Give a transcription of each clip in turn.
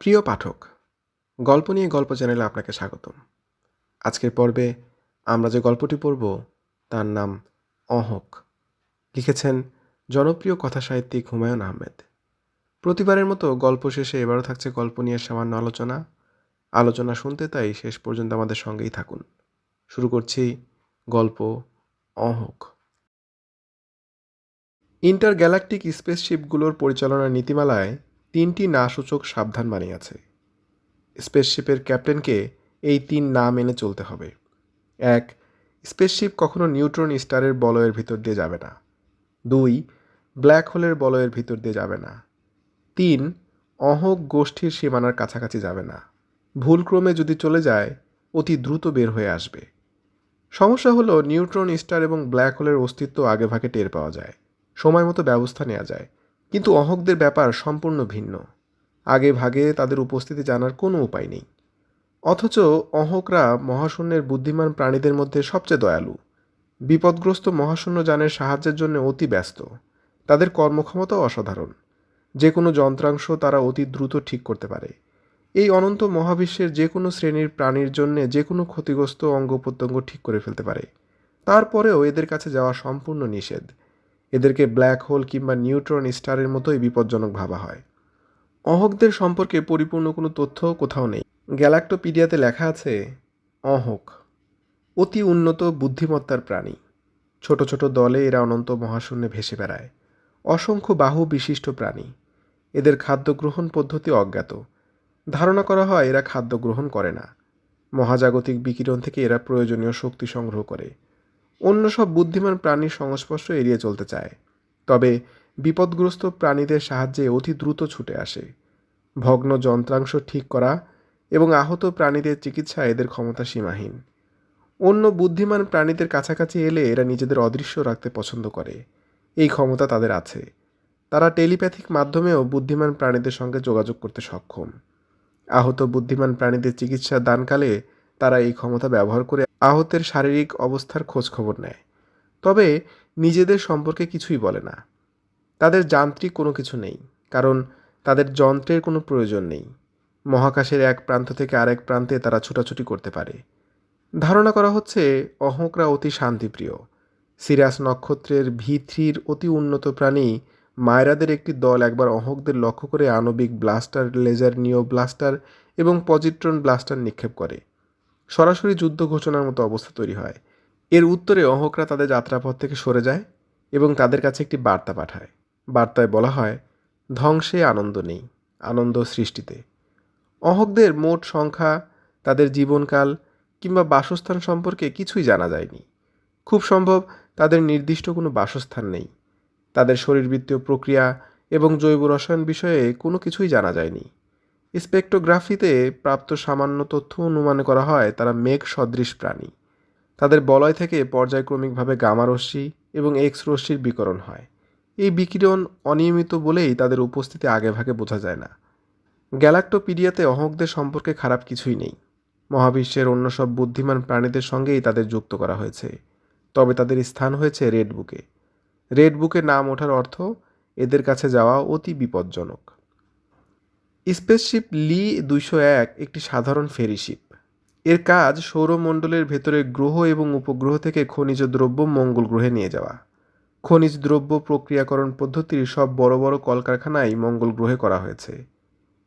প্রিয় পাঠক, গল্প নিয়ে গল্প চ্যানেলে আপনাকে স্বাগতম। আজকের পর্বে আমরা যে গল্পটি পড়ব, তার নাম অহক। লিখেছেন জনপ্রিয় কথা সাহিত্যিক হুমায়ুন আহমেদ। প্রতিবারের মতো গল্প শেষে এবারও থাকছে গল্প নিয়ে সামান্য আলোচনা। আলোচনা শুনতে তাই শেষ পর্যন্ত আমাদের সঙ্গেই থাকুন। শুরু করছি গল্প অহক। ইন্টার গ্যালাকটিক স্পেসশিপগুলোর পরিচালনার নীতিমালায় তিনটি না সূচক সাবধানবাণী আছে স্পেসশিপের ক্যাপ্টেনকে এই তিন না মেনে চলতে হবে। এক, স্পেসশিপ কখনো নিউট্রন স্টারের বলয়ের ভিতর দিয়ে যাবে না। দুই, ব্ল্যাক হোলের বলয়ের ভিতর দিয়ে যাবে না। তিন অহক গোষ্ঠীর সীমানার কাছাকাছি যাবে না। ভুলক্রমে যদি চলে যায়, অতি দ্রুত বের হয়ে আসবে। সমস্যা হলো নিউট্রন স্টার এবং ব্ল্যাক হোলের অস্তিত্ব আগেভাগে টের পাওয়া যায়। সময় মতো ব্যবস্থা নেওয়া যায়। কিন্তু অহকদের ব্যাপার সম্পূর্ণ ভিন্ন। আগে ভাগে তাদের উপস্থিতি জানার কোনো উপায় নেই। অথচ অহকরা মহাশূন্যের বুদ্ধিমান প্রাণীদের মধ্যে সবচেয়ে দয়ালু। বিপদগ্রস্ত মহাশূন্য যানের সাহায্যের জন্য অতি ব্যস্ত। তাদের কর্মক্ষমতাও অসাধারণ। যে কোনো যন্ত্রাংশ তারা অতি দ্রুত ঠিক করতে পারে। এই অনন্ত মহাবিশ্বের যে কোনো শ্রেণির প্রাণীর জন্য যে কোনো ক্ষতিগ্রস্ত অঙ্গ প্রত্যঙ্গ ঠিক করে ফেলতে পারে। তারপরেও এদের কাছে যাওয়া সম্পূর্ণ নিষেধ। এদেরকে ব্ল্যাক হোল কিংবা নিউট্রন স্টারের মতোই বিপজ্জনক ভাবা হয়। অহকদের সম্পর্কে পরিপূর্ণ কোনো তথ্য কোথাও নেই। গ্যালাক্টোপিডিয়াতে লেখা আছে, অহক, অতি উন্নত বুদ্ধিমত্তার প্রাণী। ছোট ছোট দলে এরা অনন্ত মহাশূন্যে ভেসে বেড়ায়। অসংখ্য বাহু বিশিষ্ট প্রাণী। এদের খাদ্য গ্রহণ পদ্ধতি অজ্ঞাত। ধারণা করা হয় এরা খাদ্য গ্রহণ করে না। মহাজাগতিক বিকিরণ থেকে এরা প্রয়োজনীয় শক্তি সংগ্রহ করে। অন্য সব বুদ্ধিমান প্রাণীর সংস্পর্শ এড়িয়ে চলতে চায়। তবে বিপদগ্রস্ত প্রাণীদের সাহায্যে অতি দ্রুত ছুটে আসে। ভগ্ন যন্ত্রাংশ ঠিক করা এবং আহত প্রাণীদের চিকিৎসা এদের ক্ষমতা সীমাহীন অন্য বুদ্ধিমান প্রাণীদের কাছাকাছি এলে এরা নিজেদের অদৃশ্য রাখতে পছন্দ করে। এই ক্ষমতা তাদের আছে। তারা টেলিপ্যাথিক মাধ্যমেও বুদ্ধিমান প্রাণীদের সঙ্গে যোগাযোগ করতে সক্ষম। আহত বুদ্ধিমান প্রাণীদের চিকিৎসা দানকালে তারা এই ক্ষমতা ব্যবহার করে আহতের শারীরিক অবস্থার খোঁজ খবর নেয়। তবে নিজেদের সম্পর্কে কিছুই বলে না। তাদের যান্ত্রিক কোনো কিছু নেই, কারণ তাদের যন্ত্রের কোনো প্রয়োজন নেই। মহাকাশের এক প্রান্ত থেকে আরেক প্রান্তে তারা ছোটাছুটি করতে পারে। ধারণা করা হচ্ছে অহংকরা অতি শান্তিপ্রিয়। সিরাস নক্ষত্রের ভি থ্রির অতি উন্নত প্রাণী মায়রাদের একটি দল একবার অহকদের লক্ষ্য করে আণবিক ব্লাস্টার, লেজার নিও ব্লাস্টার এবং পজিট্রন ব্লাস্টার নিক্ষেপ করে। সরাসরি যুদ্ধ ঘোষণার মতো অবস্থা তৈরি হয়। এর উত্তরে অহকরা তাদের যাত্রাপথ থেকে সরে যায় এবং তাদের কাছে একটি বার্তা পাঠায়। বার্তায় বলা হয়, ধ্বংসে আনন্দ নেই, আনন্দ সৃষ্টিতে। অহকদের মোট সংখ্যা, তাদের জীবনকাল কিংবা বাসস্থান সম্পর্কে কিছুই জানা যায়নি। খুব সম্ভব তাদের নির্দিষ্ট কোনো বাসস্থান নেই। তাদের শরীরবৃত্তীয় প্রক্রিয়া এবং জৈব রসায়ন বিষয়ে কোনো কিছুই জানা যায়নি। স্পেকট্রোগ্রাফিতে প্রাপ্ত সামান্য তথ্য অনুমান করা হয় তারা মেঘ সদৃশ প্রাণী। তাদের বলয় থেকে পর্যায়ক্রমিকভাবে গামা রশ্মি এবং এক্স রশ্মির বিকরণ হয়। এই বিকিরণ অনিয়মিত বলেই তাদের উপস্থিতি আগেভাগে বোঝা যায় না। গ্যালাক্টোপিডিয়াতে অহংদের সম্পর্কে খারাপ কিছুই নেই। মহাবিশ্বের অন্য সব বুদ্ধিমান প্রাণীদের সঙ্গেই তাদের যুক্ত করা হয়েছে। তবে তাদের স্থান হয়েছে রেড বুকে। রেড বুকে নাম ওঠার অর্থ এদের কাছে যাওয়া অতি বিপজ্জনক। স্পেসশিপ লি দুইশো এক একটি সাধারণ ফেরিশিপ। এর কাজ সৌরমণ্ডলের ভেতরে গ্রহ এবং উপগ্রহ থেকে খনিজ দ্রব্য মঙ্গল গ্রহে নিয়ে যাওয়া। খনিজ দ্রব্য প্রক্রিয়াকরণ পদ্ধতির সব বড় বড় কলকারখানাই মঙ্গল গ্রহে করা হয়েছে।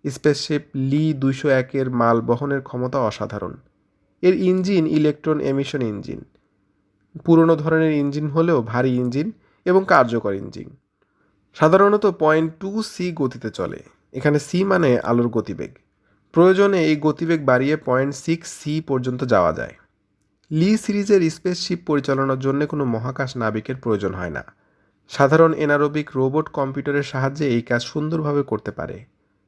স্পেসশিপ লি দুইশো একের মাল বহনের ক্ষমতা অসাধারণ। এর ইঞ্জিন ইলেকট্রন এমিশন ইঞ্জিন। পুরনো ধরনের ইঞ্জিন হলেও ভারী ইঞ্জিন এবং কার্যকর ইঞ্জিন। সাধারণত পয়েন্ট টু সি গতিতে চলে। এখানে সি মানে আলোর গতিবেগ। প্রয়োজনে এই গতিবেগ বাড়িয়ে পয়েন্ট সিক্স সি পর্যন্ত যাওয়া যায়। লি সিরিজের স্পেসশিপ পরিচালনার জন্য কোনো মহাকাশ নাবিকের প্রয়োজন হয় না। সাধারণ এনারোবিক রোবট কম্পিউটারের সাহায্যে এই কাজ সুন্দরভাবে করতে পারে।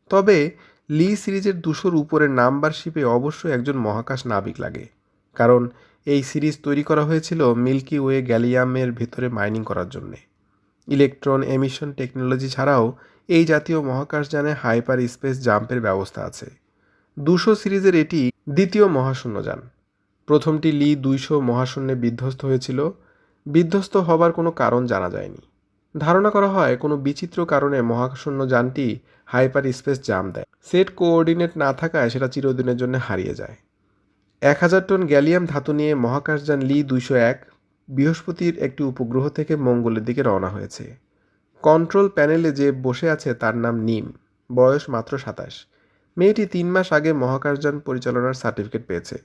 তবে লি সিরিজের দুশোর উপরের নাম্বারশিপে অবশ্যই একজন মহাকাশ নাবিক লাগে। কারণ, এই সিরিজ তৈরি করা হয়েছিল মিল্কি ওয়ে গ্যালিয়ামের ভেতরে মাইনিং করার জন্যে। ইলেকট্রন এমিশন টেকনোলজি ছাড়াও এই জাতীয় মহাকাশযানে হাইপার স্পেস জাম্পের ব্যবস্থা আছে। দুশো সিরিজের এটি দ্বিতীয় মহাশূন্যযান প্রথমটি লি দুইশো মহাশূন্যে বিধ্বস্ত হয়েছিল। বিধ্বস্ত হবার কোনো কারণ জানা যায়নি। ধারণা করা হয়, কোনো বিচিত্র কারণে মহাশূন্য যানটি হাইপার স্পেস জাম দেয়। সেট কোঅর্ডিনেট না থাকায় সেটা চিরদিনের জন্য হারিয়ে যায়। এক হাজার টন গ্যালিয়াম ধাতু নিয়ে মহাকাশযান লি দুইশো এক বৃহস্পতির একটি উপগ্রহ থেকে মঙ্গলের দিকে রওনা হয়েছে। কন্ট্রোল প্যানেলে যে বসে আছে তার নাম নিম। বয়স মাত্র সাতাশ। মেয়েটি তিন মাস আগে মহাকাশযান পরিচালনার সার্টিফিকেট পেয়েছে।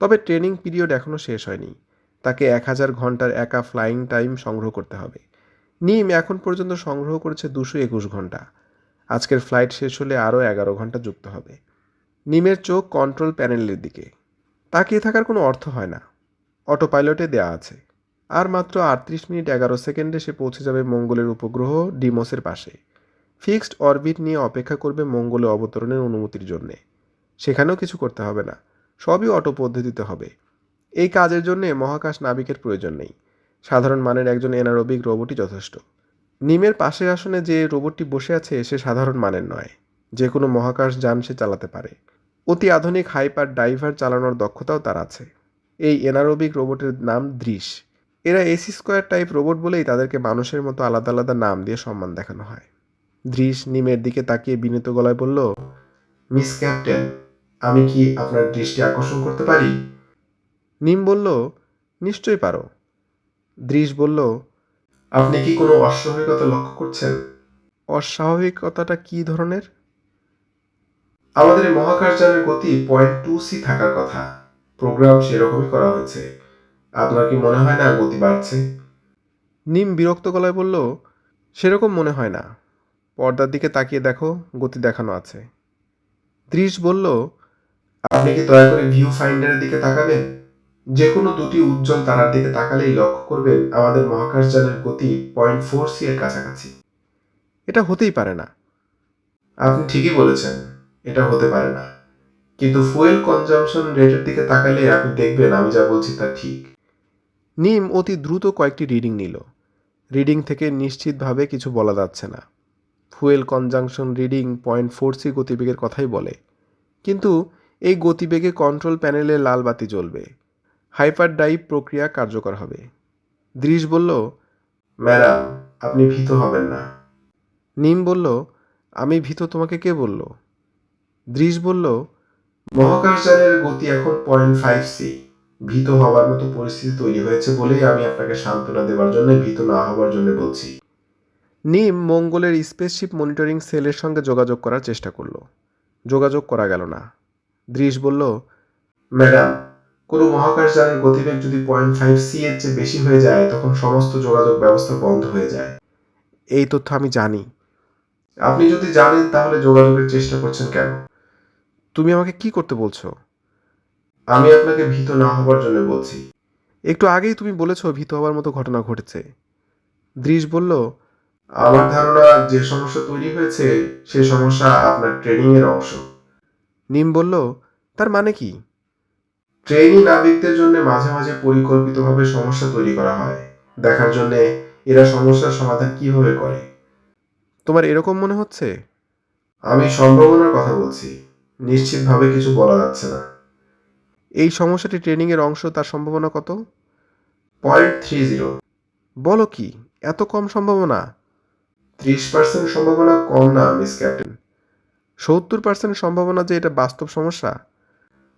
তবে ট্রেনিং পিরিয়ড এখনও শেষ হয়নি। তাকে এক হাজার ঘণ্টার একা ফ্লাইং টাইম সংগ্রহ করতে হবে। নিম এখন পর্যন্ত সংগ্রহ করেছে দুশো একুশ ঘণ্টা। আজকের ফ্লাইট শেষ হলে আরও এগারো ঘণ্টা যুক্ত হবে। নিমের চোখ কন্ট্রোল প্যানেলের দিকে। তাকিয়ে থাকার কোনো অর্থ হয় না। অটো পাইলটে দেয়া আছে। আর মাত্র আটত্রিশ মিনিট এগারো সেকেন্ডে সে পৌঁছে যাবে মঙ্গলের উপগ্রহ ডিমোসের পাশে। ফিক্সড অরবিট নিয়ে অপেক্ষা করবে মঙ্গলে অবতরণের অনুমতির জন্যে। সেখানেও কিছু করতে হবে না। সবই অটো পদ্ধতিতে হবে। এই কাজের জন্যে মহাকাশ নাবিকের প্রয়োজন নেই। সাধারণ মানের একজন এনারোবিক রোবটই যথেষ্ট। নিমের পাশের আসনে যে রোবটটি বসে আছে, সে সাধারণ মানের নয়। যে কোনো মহাকাশ যান সে চালাতে পারে। অতি আধুনিক হাইপার ডাইভার চালানোর দক্ষতাও তার আছে। এই এনারোবিক রোবটের নাম দৃশ। এরা এসি স্কোয়ার টাইপ রোবট বলেই তাদেরকে মানুষের মতো আলাদা আলাদা নাম দিয়ে সম্মান দেখানো হয়। দৃশ নিমের দিকে তাকিয়ে বিনীত গলায় বলল, মিস ক্যাপ্টেন, আমি কি আপনার দৃষ্টি আকর্ষণ করতে পারি? নিম বলল, নিশ্চয়ই পারো। দৃশ বলল, আপনি কি কোনো অস্বাভাবিকতা লক্ষ্য করছেন? অস্বাভাবিকতাটা কি ধরনের? আমাদের মহাকাশযানের গতি পয়েন্ট টু সি থাকার কথা। প্রোগ্রাম সেরকমই করা হয়েছে। আপনার কি মনে হয় না গতি বাড়ছে? নিম বিরক্ত গলায় বলল সেরকম মনে হয় না। পর্দার দিকে তাকিয়ে দেখো গতি দেখানো আছে। দৃশ বলল আপনি কি দয়া করে ভিউ ফাইন্ডারের দিকে তাকাবেন? যে কোনো দুটি উজ্জ্বল তারার দিকে তাকালেই লক্ষ্য করবেন আমাদের মহাকাশযানের গতি পয়েন্ট ফোর সি এর কাছাকাছি। এটা হতেই পারে না। আপনি ঠিকই বলেছেন এটা হতে পারে না। কিন্তু ফুয়েল কনজামশন রেটের দিকে তাকালে আপনি দেখবেন আমি যা বলছি তা ঠিক। নিম অতি দ্রুত কয়েকটি রিডিং নিল। রিডিং থেকে নিশ্চিতভাবে কিছু বলা যাচ্ছে না। Fuel consumption reading point four C গতিবেগের কথাই বলে। কিন্তু এই গতিবেগে কন্ট্রোল প্যানেলে লাল বাতি জ্বলবে। হাইপার ডাইভ প্রক্রিয়া কার্যকর হবে। দৃশ বলল, ম্যাডাম, আপনি ভীত হবেন না। নিম বলল, আমি ভীত, তোমাকে কে বলল? দৃশ বলল, মহাকাশযানের গতি এখন পয়েন্ট ফাইভ সি। ভীত হওয়ার মতো পরিস্থিতি তৈরি হয়েছে বলেই আমি আপনাকে সান্ত্বনা দেওয়ার জন্য ভীত না হওয়ার জন্য বলছি। নিম মঙ্গলের স্পেসশিপ মনিটরিং সেলের সঙ্গে যোগাযোগ করার চেষ্টা করল। যোগাযোগ করা গেল না। দৃশ বলল ম্যাডাম কোনো মহাকাশযানের গতিবেগ যদি পয়েন্ট ফাইভ সি এর চেয়ে বেশি হয়ে যায় তখন সমস্ত যোগাযোগ ব্যবস্থা বন্ধ হয়ে যায়। এই তথ্য আমি জানি। আপনি যদি জানেন তাহলে যোগাযোগের চেষ্টা করছেন কেন? তুমি আমাকে কি করতে বলছো? আমি আপনাকে ভীত না হবার জন্য বলছি। একটু আগেই তুমি বলেছ ভীত হওয়ার মতো ঘটনা ঘটেছে। দৃশ বলল আমার ধারণা যে সমস্যা তৈরি হয়েছে সে সমস্যা আপনার ট্রেনিং এর অংশ। নিম বলল তার মানে কি? ট্রেনিং নাবিকদের জন্য মাঝে মাঝে পরিকল্পিতভাবে সমস্যা তৈরি করা হয়। দেখার জন্য এরা সমস্যার সমাধান কীভাবে করে? তোমার এরকম মনে হচ্ছে? আমি সম্ভাবনার কথা বলছি। নিশ্চিতভাবে কিছু বলা যাচ্ছে না। এই সমস্যাটি ট্রেনিং এর অংশ তার সম্ভাবনা কত? Point three zero. বলো কি এত কম সম্ভাবনা? ত্রিশ পার্সেন্ট সম্ভাবনা কম না মিস ক্যাপ্টেন। সত্তর পার্সেন্ট সম্ভাবনা যে এটা বাস্তব সমস্যা?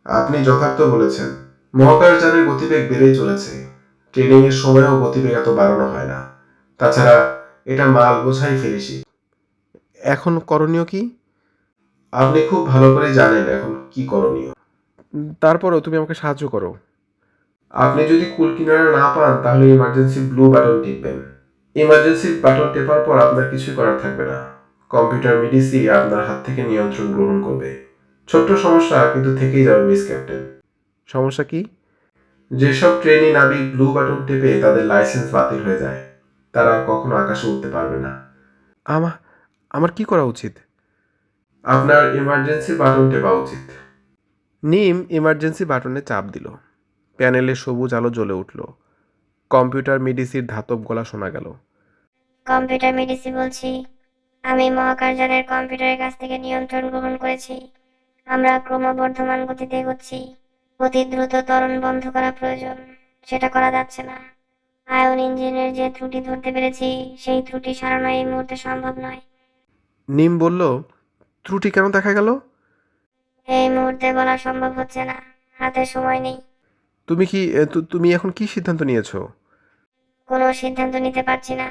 আপনি যথার্থ বলেছেন। মহাকাশযানের গতিবেগ বেড়েই চলেছে। ট্রেনিং এর সময়ও গতিবেগ এত বাড়ানো হয় না। তাছাড়া এটা মাল বোঝাই ফেলেছি। এখন করণীয় কি? আপনি খুব ভালো করে জানেন এখন কি করণীয়। তারপরও তুমি আমাকে সাহায্য করো। আপনি যদি কুল কিনারা না পান তাহলে ইমার্জেন্সি ব্লু বাটন টিপবেন। ইমার্জেন্সি বাটন টেপার পর আপনার কিছুই করার থাকবে না। কম্পিউটার মিডিসি আপনার হাত থেকে নিয়ন্ত্রণ গ্রহণ করবে। ছোট্ট সমস্যা কিন্তু থেকেই যাবে মিস ক্যাপ্টেন সমস্যা কি? যেসব ট্রেনি নাবিক ব্লু বাটন টেপে তাদের লাইসেন্স বাতিল হয়ে যায় তারা কখনো আকাশে উঠতে পারবে না। আমার আমার কি করা উচিত? আপনার ইমার্জেন্সি বাটন টেপা উচিত। নিম ইমার্জেন্সি বাটনে চাপ দিল। প্যানেলে সবুজ আলো জ্বলে উঠল। কম্পিউটার মেডিসির ধাতব গলা শোনা গেল। কম্পিউটার মেডিসি বলছি আমি মহাকাশযানের কম্পিউটারের কাছ থেকে নিয়ন্ত্রণ গ্রহণ করেছি। আমরা ক্রমবর্ধমান গতিতে এগোচ্ছি। অতি দ্রুত ত্বরণ বন্ধ করা প্রয়োজন সেটা করা যাচ্ছে না। আয়ন ইঞ্জিনের যে ত্রুটি ধরতে পেরেছি সেই ত্রুটি সারানো এই মুহূর্তে সম্ভব নয়। নিম বলল ত্রুটি কেন দেখা গেল? এই মুহূর্তে বলা সম্ভব হচ্ছে না। হাতে সময় নেই। তুমি কি এ, তু- তুমি এখন কি সিদ্ধান্ত নিয়েছো? কোনো সিদ্ধান্ত নিতে পারছি না।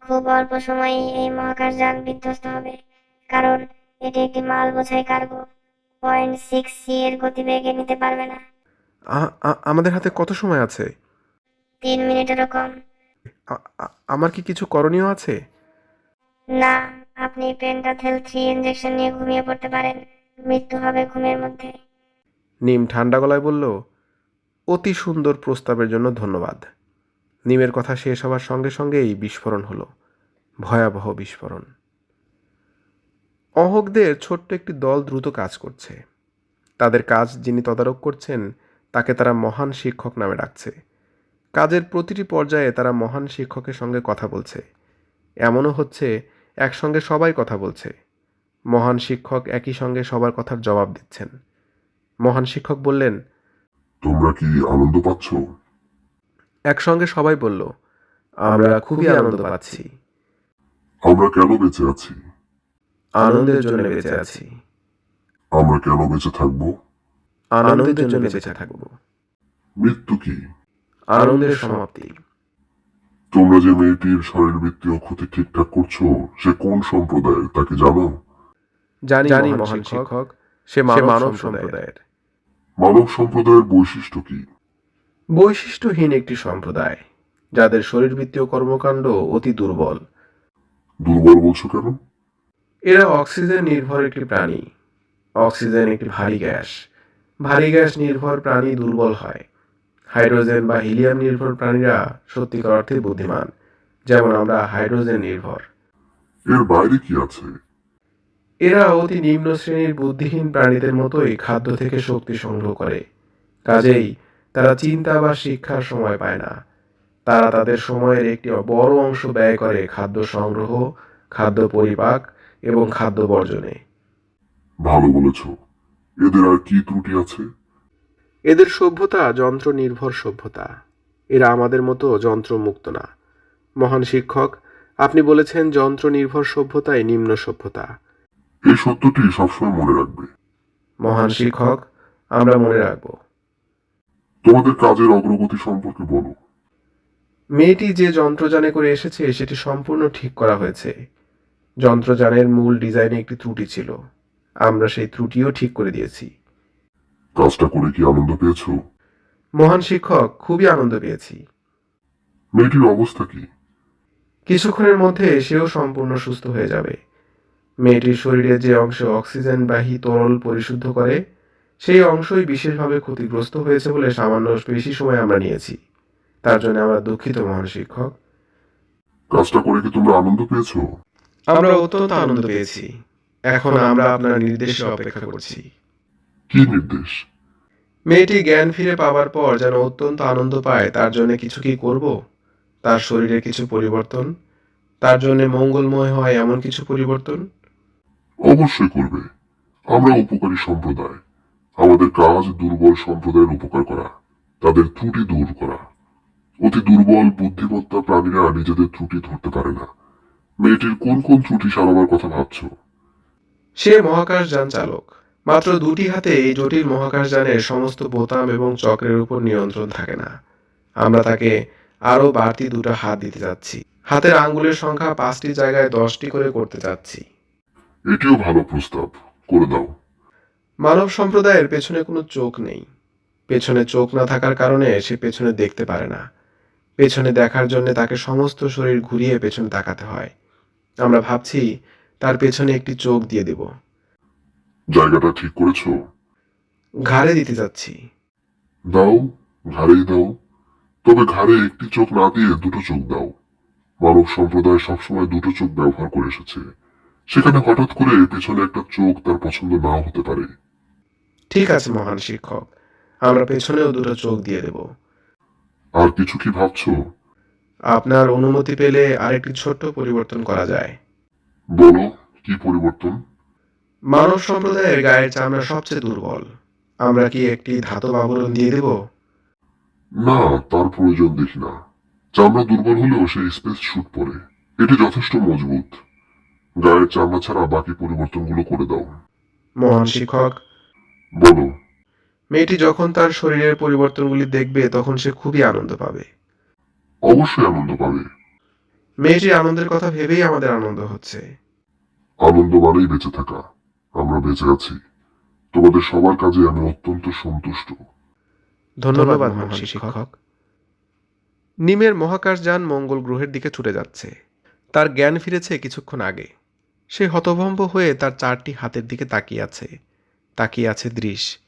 খুব অল্প সময়েই এই মহাকাশযান বিধ্বস্ত হবে। কারণ এটি একটি মাল বোঝাই কার্গো পয়েন্ট সিক্স সি এর গতিবেগে নিতে পারবে না। আ- আ- আমাদের হাতে কত সময় আছে? তিন মিনিটেরও কম। আ- আ- আমার কি কিছু করণীয় আছে? না আপনি পেন্টাথেল থ্রি ইঞ্জেকশন নিয়ে ঘুমিয়ে পড়তে পারেন। মৃত্যু হবে ঘুমের মধ্যে। নিম ঠান্ডা গলায় বলল, অতি সুন্দর প্রস্তাবের জন্য ধন্যবাদ। নিমের কথা শেষ হওয়ার সঙ্গে সঙ্গেই বিস্ফোরণ হলো, ভয়াবহ বিস্ফোরণ। অহকদের ছোট্ট একটি দল দ্রুত কাজ করছে। তাদের কাজ যিনি তদারক করছেন, তাকে তারা মহান শিক্ষক নামে ডাকছে। কাজের প্রতিটি পর্যায়ে তারা মহান শিক্ষকের সঙ্গে কথা বলছে। এমনও হচ্ছে, একসঙ্গে সবাই কথা বলছে। মহান শিক্ষক একই সঙ্গে সবার কথার জবাব দিচ্ছেন। মহান শিক্ষক বললেন তোমরা কি আনন্দ পাচ্ছ? একসঙ্গে সবাই বলল আমরা খুবই আনন্দ পাচ্ছি। আমরা কেন বেঁচে আছি? আনন্দের জন্য বেঁচে আছি। আমরা কেন বেঁচে থাকব? আনন্দের জন্য বেঁচে থাকব। মৃত্যু কি? আনন্দের সমাপ্তি। তোমরা যে মেয়েটির শরীরবৃত্তীয় ক্ষতি ঠিকঠাক করছ সে কোন সম্প্রদায়ের তাকে জানো? জানি জানি মহান শিক্ষক সে মানব সম্প্রদায়ের। মানব সম্প্রদায়ের বৈশিষ্ট্য কি? বৈশিষ্ট্যহীন একটি সম্প্রদায় যাদের শরীরবৃত্তীয় কর্মকাণ্ড অতি দুর্বল। দুর্বল বলছো কেন? এরা অক্সিজেন নির্ভর একটি প্রাণী অক্সিজেন একটি ভারী গ্যাস। ভারী গ্যাস নির্ভর প্রাণী দুর্বল হয়। হাইড্রোজেন বা হিলিয়াম নির্ভর প্রাণীরা সত্যিকার অর্থে বুদ্ধিমান যেমন আমরা হাইড্রোজেন নির্ভর। এর বাইরে কি আছে? এরা অতি নিম্ন শ্রেণির বুদ্ধিহীন প্রাণীদের মতোই খাদ্য থেকে শক্তি সংগ্রহ করে। কাজেই তারা চিন্তা বা শিক্ষার সময় পায় না। তারা তাদের সময়ের একটি বড় অংশ ব্যয় করে খাদ্য সংগ্রহ খাদ্য পরিপাক এবং খাদ্য বর্জনে। ভালো বলেছ। এদের আর কি ত্রুটি আছে? এদের সভ্যতা যন্ত্র নির্ভর সভ্যতা। এরা আমাদের মতো যন্ত্রমুক্ত না। মহান শিক্ষক আপনি বলেছেন যন্ত্র নির্ভর সভ্যতাই নিম্ন সভ্যতা। এই সত্যটি সবসময় মনে রাখবে। মহান শিক্ষক আমরা মনে রাখব। তোমাদের কাজের অগ্রগতি সম্পর্কে বলো। মেয়েটি যে যন্ত্রযানে করে এসেছে সেটি সম্পূর্ণ ঠিক করা হয়েছে। যন্ত্রযানের মূল ডিজাইনে একটি ত্রুটি ছিল। আমরা সেই ত্রুটিও ঠিক করে দিয়েছি। কাজটা করে কি আনন্দ পেয়েছ? মহান শিক্ষক খুবই আনন্দ পেয়েছি। মেয়েটির অবস্থা কি? কিছুক্ষণের মধ্যে সেও সম্পূর্ণ সুস্থ হয়ে যাবে। মেয়েটির শরীরে যে অংশ অক্সিজেনবাহী তরল পরিশুদ্ধ করে সেই অংশই বিশেষভাবে ক্ষতিগ্রস্ত হয়েছে বলে সামান্য বেশি সময় আমরা নিয়েছি। তার জন্য আমরা দুঃখিত মহান শিক্ষক। কাজটা করে কি তোমরা আনন্দ পেয়েছ? আমরা অত্যন্ত আনন্দ পেয়েছি। এখন আমরা আপনার নির্দেশে অপেক্ষা করছি। কি নির্দেশ? মেয়েটি জ্ঞান ফিরে পাওয়ার পর যেন অত্যন্ত আনন্দ পায় তার জন্য কিছু কি করব? তার শরীরে কিছু পরিবর্তন? তার জন্য মঙ্গলময় হয় এমন কিছু পরিবর্তন? অবশ্যই করবে। আমরা উপকারী সম্প্রদায়। আমাদের কাজ দুর্বল সম্প্রদায়ের উপকার করা, তাদের ত্রুটি দূর করা। অতি দুর্বল বুদ্ধিমত্তা প্রাণীরা নিজেদের ত্রুটি ধরতে পারে না। মেয়েটির কোন কোন ত্রুটি সারাবার কথা ভাবছ? সে মহাকাশ যান চালক। মাত্র দুটি হাতে এই জটিল মহাকাশযানের সমস্ত বোতাম এবং চক্রের উপর নিয়ন্ত্রণ থাকে না। আমরা তাকে আরও বাড়তি দুটো হাত দিতে যাচ্ছি। হাতের আঙ্গুলের সংখ্যা পাঁচটি জায়গায় দশটি করে করতে যাচ্ছি। এটিও ভালো প্রস্তাব করে দাও। মানব সম্প্রদায়ের পেছনে কোনো চোখ নেই। পেছনে চোখ না থাকার কারণে সে পেছনে দেখতে পারে না। পেছনে দেখার জন্য তাকে সমস্ত শরীর ঘুরিয়ে পেছনে তাকাতে হয়। আমরা ভাবছি তার পেছনে একটি চোখ দিয়ে দেব। জায়গাটা ঠিক করেছ? ঘাড়ে দিতে যাচ্ছি। দাও ঘাড়েই দাও। তবে ঘাড়ে একটি চোখ না দিয়ে দুটো চোখ দাও। মানব সম্প্রদায় সবসময় দুটো চোখ ব্যবহার করে এসেছে। সেখানে হঠাৎ করে পেছনে একটা চোখ তার পছন্দ নাও হতে পারে। ঠিক আছে মহান শিক্ষক। আমরা পেছনেও দুটো চোখ দিয়ে দেব। আর কিছু কি ভাবছ? আপনার অনুমতি পেলে আরেকটি ছোট্ট পরিবর্তন করা যায়। বলো কি পরিবর্তন? মানব সম্প্রদায়ের গায়ের চামড়া সবচেয়ে দুর্বল। আমরা কি একটি ধাতব আবরণ দিয়ে দেব? না তার প্রয়োজন দেখি না। চামড়া দুর্বল হলেও সে স্পেস শুট পরে। এটি যথেষ্ট মজবুত। গায়ের চামড়া ছাড়া বাকি পরিবর্তনগুলো করে দাও। মহান শিক্ষক। বলো। মেয়েটি যখন তার শরীরের পরিবর্তনগুলি দেখবে তখন সে খুবই আনন্দ পাবে। অবশ্যই আনন্দ পাবে। মেয়েটির আনন্দের কথা ভেবেই আমাদের আনন্দ হচ্ছে। আনন্দ মানেই বেঁচে থাকা। আমরা বেঁচে আছি। তোমাদের সবার কাজে আমি অত্যন্ত সন্তুষ্ট। ধন্যবাদ মহান শিক্ষক। নিমের মহাকাশযান মঙ্গল গ্রহের দিকে ছুটে যাচ্ছে। তার জ্ঞান ফিরেছে কিছুক্ষণ আগে। সে হতভম্ব হয়ে তার চারটি হাতের দিকে তাকিয়ে আছে। তাকিয়ে আছে দৃশ।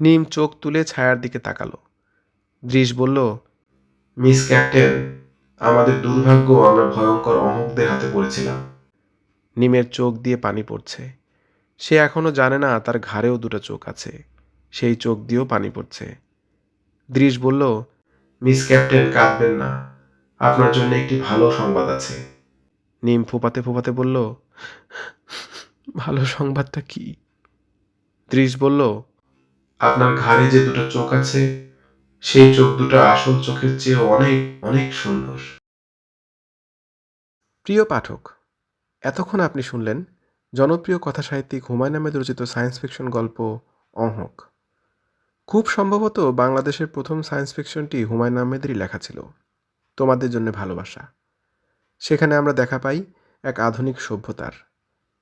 নিম চোখ তুলে ছায়ার দিকে তাকালো। দৃশ বলল মিস ক্যাপ্টেন আমাদের দুর্ভাগ্য আমরা ভয়ঙ্কর অমুকদের হাতে পড়েছিলাম। নিমের চোখ দিয়ে পানি পড়ছে। সে এখনও জানে না তার ঘাড়েও দুটো চোখ আছে। সেই চোখ দিয়েও পানি পড়ছে। দৃশ বলল মিস ক্যাপ্টেন কাঁদবেন না। আপনার জন্য একটি ভালো সংবাদ আছে। নিম ফোপাতে ফোপাতে বলল ভালো সংবাদটা কি? ত্রিশ বলল আপনার ঘাড়ে যে দুটো চোখ আছে সেই চোখ দুটো আসল চোখের চেয়ে অনেক অনেক সুন্দর। প্রিয় পাঠক এতক্ষণ আপনি শুনলেন জনপ্রিয় কথা সাহিত্যিক হুমায়ুন আহমেদ রচিত সায়েন্স ফিকশন গল্প অহক। খুব সম্ভবত বাংলাদেশের প্রথম সায়েন্স ফিকশনটি হুমায়ুন আহমেদেরই লেখা ছিল। তোমাদের জন্য ভালোবাসা। সেখানে আমরা দেখা পাই এক আধুনিক সভ্যতার।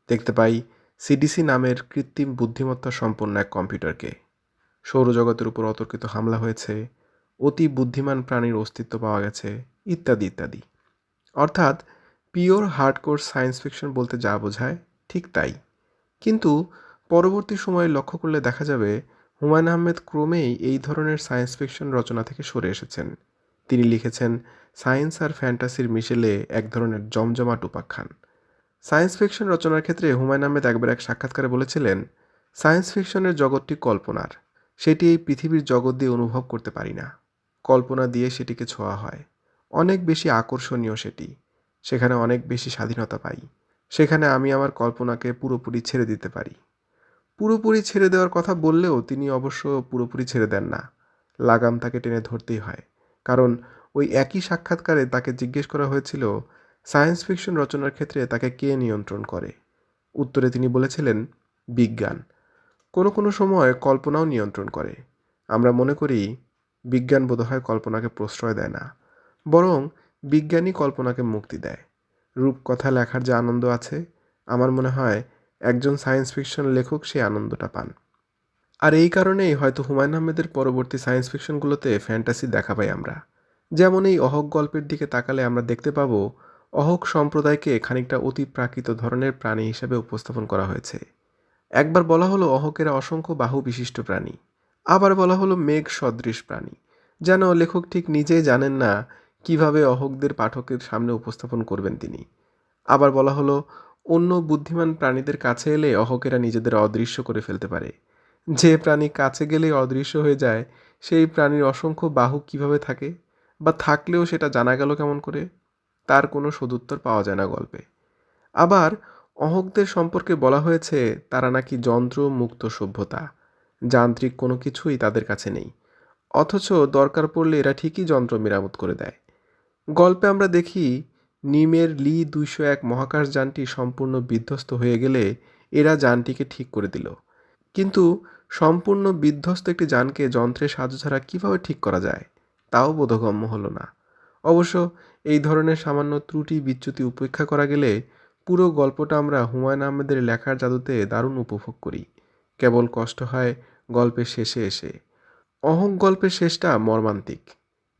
দেখতে পাই সিডিসি নামের কৃত্রিম বুদ্ধিমত্তা সম্পন্ন এক কম্পিউটারকে। সৌরজগতের উপর অতর্কিত হামলা হয়েছে, অতি বুদ্ধিমান প্রাণীর অস্তিত্ব পাওয়া গেছে, ইত্যাদি ইত্যাদি। অর্থাৎ পিওর হার্ডকোর সায়েন্স ফিকশন বলতে যা বোঝায় ঠিক তাই। কিন্তু পরবর্তী সময়ে লক্ষ্য করলে দেখা যাবে হুমায়ুন আহমেদ ক্রমেই এই ধরনের সায়েন্স ফিকশন রচনা থেকে সরে এসেছেন। তিনি লিখেছেন, সায়েন্স আর ফ্যান্টাসির মিশেলে এক ধরনের জমজমাট উপাখ্যান। সায়েন্স ফিকশন রচনার ক্ষেত্রে হুমায়ুন আহমেদ একবার এক সাক্ষাৎকারে বলেছিলেন, সায়েন্স ফিকশনের জগৎটি কল্পনার। সেটি এই পৃথিবীর জগৎ দিয়ে অনুভব করতে পারি না। কল্পনা দিয়ে সেটিকে ছোঁয়া হয়। অনেক বেশি আকর্ষণীয় সেটি। সেখানে অনেক বেশি স্বাধীনতা পাই। সেখানে আমি আমার কল্পনাকে পুরোপুরি ছেড়ে দিতে পারি। পুরোপুরি ছেড়ে দেওয়ার কথা বললেও তিনি অবশ্য পুরোপুরি ছেড়ে দেন না। লাগাম তাকে টেনে ধরতেই হয়। কারণ ওই একই সাক্ষাৎকারে তাকে জিজ্ঞেস করা হয়েছিল, সায়েন্স ফিকশন রচনার ক্ষেত্রে তাকে কে নিয়ন্ত্রণ করে? উত্তরে তিনি বলেছিলেন, বিজ্ঞান। কোনো কোনো সময় কল্পনাও নিয়ন্ত্রণ করে। আমরা মনে করি, বিজ্ঞান বোধহয় কল্পনাকে প্রশ্রয় দেয় না, বরং বিজ্ঞানই কল্পনাকে মুক্তি দেয়। রূপকথা লেখার যে আনন্দ আছে, আমার মনে হয় একজন সায়েন্স ফিকশন লেখক সেই আনন্দটা পান। আর এই কারণেই হয়তো হুমায়ুন আহমেদের পরবর্তী সায়েন্স ফিকশনগুলোতে ফ্যান্টাসি দেখা পাই আমরা। যেমন এই অহক গল্পের দিকে তাকালে আমরা দেখতে পাবো, অহক সম্প্রদায়কে খানিকটা অতি প্রাকৃত ধরনের প্রাণী হিসেবে উপস্থাপন করা হয়েছে। একবার বলা হলো অহকেরা অসংখ্য বাহু বিশিষ্ট প্রাণী। আবার বলা হলো মেঘ সদৃশ প্রাণী। যেন লেখক ঠিক নিজেই জানেন না কীভাবে অহকদের পাঠকের সামনে উপস্থাপন করবেন তিনি। আবার বলা হলো, অন্য বুদ্ধিমান প্রাণীদের কাছে এলে অহকেরা নিজেদের অদৃশ্য করে ফেলতে পারে। যে প্রাণী কাছে গেলে অদৃশ্য হয়ে যায়, সেই প্রাণীর অসংখ্য বাহু কীভাবে থাকে? বা থাকলেও সেটা জানা গেল কেমন করে? তার কোনো সদুত্তর পাওয়া যায় না গল্পে। আবার অহকদের সম্পর্কে বলা হয়েছে, তারা নাকি যন্ত্র মুক্ত সভ্যতা। যান্ত্রিক কোনো কিছুই তাদের কাছে নেই। অথচ দরকার পড়লে এরা ঠিকই যন্ত্র মেরামত করে দেয়। গল্পে আমরা দেখি, নিমের লি দুইশো এক মহাকাশ যানটি সম্পূর্ণ বিধ্বস্ত হয়ে গেলে এরা যানটিকে ঠিক করে দিল। কিন্তু সম্পূর্ণ বিধ্বস্ত একটি যানকে যন্ত্রের সাহায্য ছাড়া কীভাবে ঠিক করা যায়, তাও বোধগম্য হলো না। অবশ্য এই ধরনের সামান্য ত্রুটি বিচ্যুতি উপেক্ষা করা গেলে পুরো গল্পটা আমরা হুমায়ুন আহমেদের লেখার জাদুতে দারুণ উপভোগ করি। কেবল কষ্ট হয় গল্পের শেষে এসে। অহং গল্পের শেষটা মর্মান্তিক।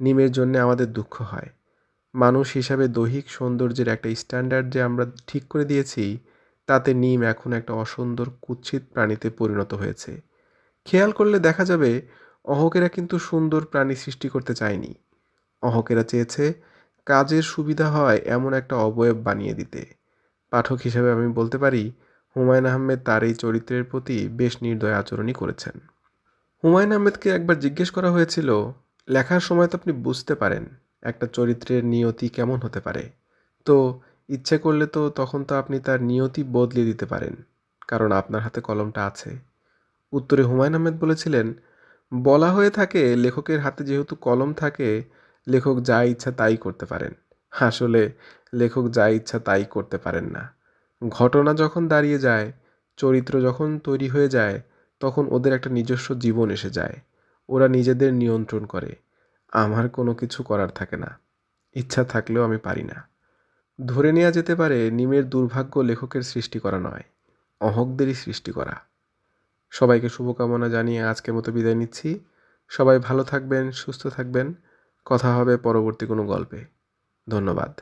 নিমের জন্য আমাদের দুঃখ হয়। মানুষ হিসাবে দৈহিক সৌন্দর্যের একটা স্ট্যান্ডার্ড যে আমরা ঠিক করে দিয়েছি তাতে নিম এখন একটা অসুন্দর কুৎসিত প্রাণীতে পরিণত হয়েছে। খেয়াল করলে দেখা যাবে, অহকেরা কিন্তু সুন্দর প্রাণী সৃষ্টি করতে চায়নি। অহকেরা চেয়েছে কাজের সুবিধা হয় এমন একটা অবয়ব বানিয়ে দিতে। পাঠক হিসেবে আমি বলতে পারি, হুমায়ুন আহমেদ তার এই চরিত্রের প্রতি বেশ নির্দয় আচরণই করেছেন। হুমায়ুন আহমেদকে একবার জিজ্ঞেস করা হয়েছিল, লেখার সময় তো আপনি বুঝতে পারেন একটা চরিত্রের নিয়তি কেমন হতে পারে? তো ইচ্ছে করলে তো তখন তো আপনি তার নিয়তি বদলে দিতে পারেন, কারণ আপনার হাতে কলমটা আছে। উত্তরে হুমায়ুন আহমেদ বলেছিলেন, বলা হয়ে থাকে, লেখকের হাতে যেহেতু কলম থাকে, লেখক যা ইচ্ছা তাই করতে পারেন। আসলে, লেখক যা ইচ্ছা তাই করতে পারেন না। ঘটনা যখন দাঁড়িয়ে যায়, চরিত্র যখন তৈরি হয়ে যায়, তখন ওদের একটা নিজস্ব জীবন এসে যায়। ওরা নিজেদের নিয়ন্ত্রণ করে। আমার কোনো কিছু করার থাকে না। ইচ্ছা থাকলেও আমি পারি না। ধরে নেওয়া যেতে পারে নিমের দুর্ভাগ্য লেখকের সৃষ্টি করা নয় অহকদেরই সৃষ্টি করা। সবাইকে শুভকামনা জানিয়ে আজকের মতো বিদায় নিচ্ছি। সবাই ভালো থাকবেন, সুস্থ থাকবেন। কথা হবে পরবর্তী কোনো গল্পে। ধন্যবাদ।